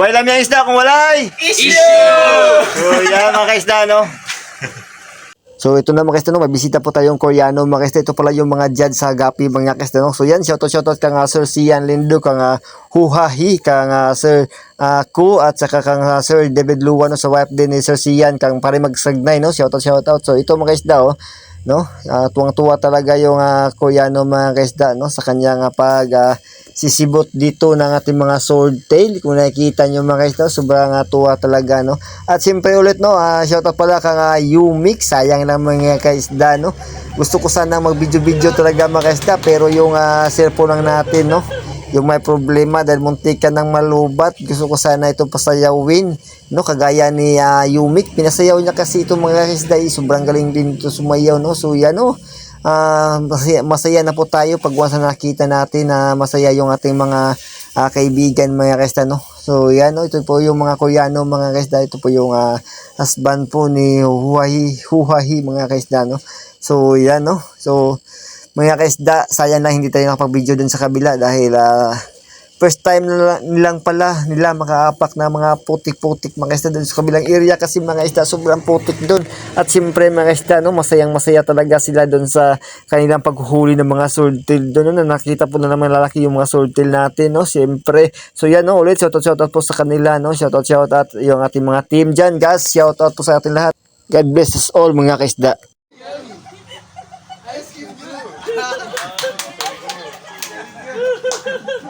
Wala lang yung isda kung walay. Issue! So, yan mga kaisda, no? So, ito na mga kaisda, no? May bisita po tayong Koreano. Mga kaisda, ito pala yung mga judge sa Gapi, mga kaisda, no? So, yan, shoutout, shoutout ka nga, Sir Sian Lindo, ka nga Huhahi, ka nga, Sir ah, Ku, at saka ka nga, Sir David Luwa, no? Sa wife din ni Sir Sian, kang pare magsagnay, no? Shoutout, shoutout. So, ito mga kaisda, oh no? Ah, tuwang-tuwa talaga yung ah, Koreano mga kaisda, no? Sa kanyang ah, pag ah, sisibot dito ng ating mga sword tail. Kung nakikita nyo mga kaisda, sobrang ah, tuwa talaga, no? At siyempre ulit, no? Ah, shoutout pala ka nga Umix. Sayang lang mga kaisda, no? Gusto ko sana mag-video-video talaga mga kaisda, pero yung ah, cellphone lang natin, no? Yung may problema dahil muntik ka ng malubat. Gusto ko sana ito pasayawin. No, kagaya ni ah, Yumik, pinasayaw niya kasi itong mga isda, eh, sobrang galing din ito sumayaw, no? So, yan, no? Ah, masaya, masaya na po tayo pag once na nakita natin na masaya yung ating mga ah, kaibigan, mga kaisda, no? So, yan, no? Ito po yung mga Koreano, mga kaisda. Ito po yung ah, husband po ni Huhahi, Huhahi, mga kaisda, no? So, yan, no? So, mga kaisda, sayang lang hindi tayo nakapag-video dun sa kabila dahil ah, first time nila, nilang pala nila makaapak na mga putik-putik mga isda dun sa kabilang area kasi mga isda sobrang putik dun. At siyempre mga isda no masayang masaya talaga sila dun sa kanilang paghuhuli ng mga swordtail dun no, nakita po na naman lalaki yung mga swordtail natin no siyempre. So yan no ulit shoutout shoutout po sa kanila no shoutout shoutout yung ating mga team dyan guys. Shoutout po sa ating lahat. God bless us all mga kaisda Ha ha ha ha!